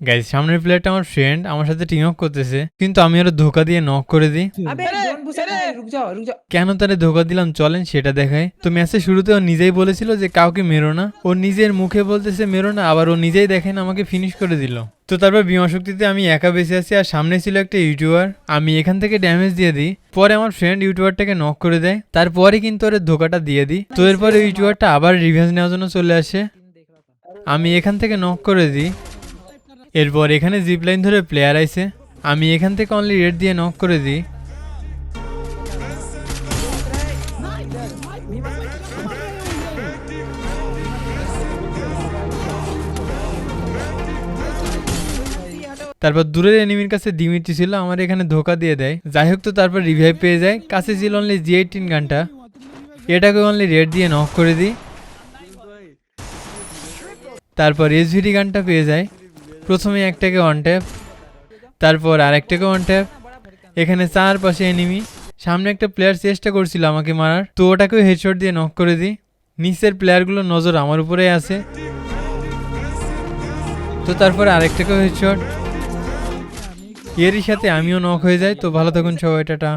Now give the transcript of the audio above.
Guys সামনের প্লেয়ারটা আমার ফ্রেন্ড আমার সাথে টিম আপ করতেছে কিন্তু আমি আরও ধোকা দিয়ে নক করে দিই। কেন তারে ধোকা দিলাম? চলেন সেটা দেখায় তো ম্যাচের শুরুতে ও নিজেই বলেছিল যে কাউকে মেরো না। ও নিজের মুখে বলতেছে মেরো না। আবার ও নিজেই দেখেন আমাকে ফিনিশ করে দিল। তো তারপর বিমা শক্তিতে আমি একা বেঁচে আছি আর সামনে ছিল একটা ইউটিউবার আমি এখান থেকে ড্যামেজ দিয়ে দিই। পরে আমার ফ্রেন্ড ইউটিউবারটাকে নক করে দেয়। তারপরে কিন্তু ওর ধোকাটা দিয়ে দিই। তো এরপরে ইউটিউবারটা আবার রিভেঞ্জ নেওয়ার জন্য চলে আসে। আমি এখান থেকে নক করে দিই। এরপর এখানে জিপ লাইন ধরে প্লেয়ার আইছে। আমি এখান থেকে অনলি রেড দিয়ে নক করে দিই। তারপর দূরের এনিমির কাছে দিমিত্রি ছিল, আমার এখানে ধোকা দিয়ে দেয়। যাই হোক তো তারপর রিভাইভ পেয়ে যায়। কাছে ছিল অনলি জি এইটিন গানটা এটাকে অনলি রেড দিয়ে নক করে দিই। তারপর এসভিডি গানটা পেয়ে যায়। প্রথমে একটাকে ওয়ান ট্যাপ তারপর আরেকটাকে ওয়ান ট্যাপ এখানে চার পাশে এনিমি সামনে একটা প্লেয়ার চেষ্টা করছিল আমাকে মারার, তো ওটাকেও হেডশট দিয়ে নক করে দিই। নিচের প্লেয়ারগুলোর নজর আমার উপরে আছে। তো তারপরে আরেকটাকেও হেডশট এরই সাথে আমিও নক হয়ে যাই, তো ভালো থাকুন সবাই, টাটা।